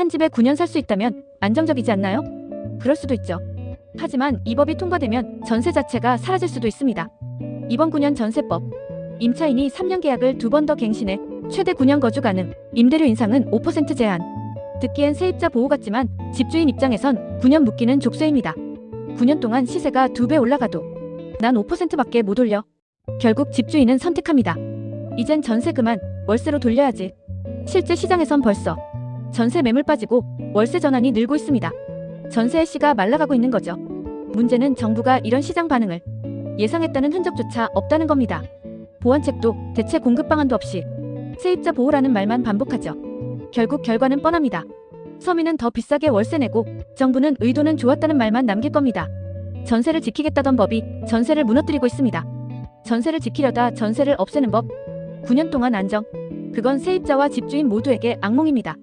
한 집에 9년 살 수 있다면 안정적이지 않나요? 그럴 수도 있죠. 하지만 이 법이 통과되면 전세 자체가 사라질 수도 있습니다. 이번 9년 전세법. 임차인이 3년 계약을 두 번 더 갱신해 최대 9년 거주 가능. 임대료 인상은 5% 제한. 듣기엔 세입자 보호 같지만 집주인 입장에선 9년 묶이는 족쇄입니다. 9년 동안 시세가 두 배 올라가도 난 5%밖에 못 올려. 결국 집주인은 선택합니다. 이젠 전세 그만 월세로 돌려야지. 실제 시장에선 벌써 전세 매물 빠지고 월세 전환이 늘고 있습니다. 전세의 씨가 말라가고 있는 거죠. 문제는 정부가 이런 시장 반응을 예상했다는 흔적조차 없다는 겁니다. 보완책도 대체 공급 방안도 없이 세입자 보호라는 말만 반복하죠. 결국 결과는 뻔합니다. 서민은 더 비싸게 월세 내고 정부는 의도는 좋았다는 말만 남길 겁니다. 전세를 지키겠다던 법이 전세를 무너뜨리고 있습니다. 전세를 지키려다 전세를 없애는 법. 9년 동안 안정. 그건 세입자와 집주인 모두에게 악몽입니다.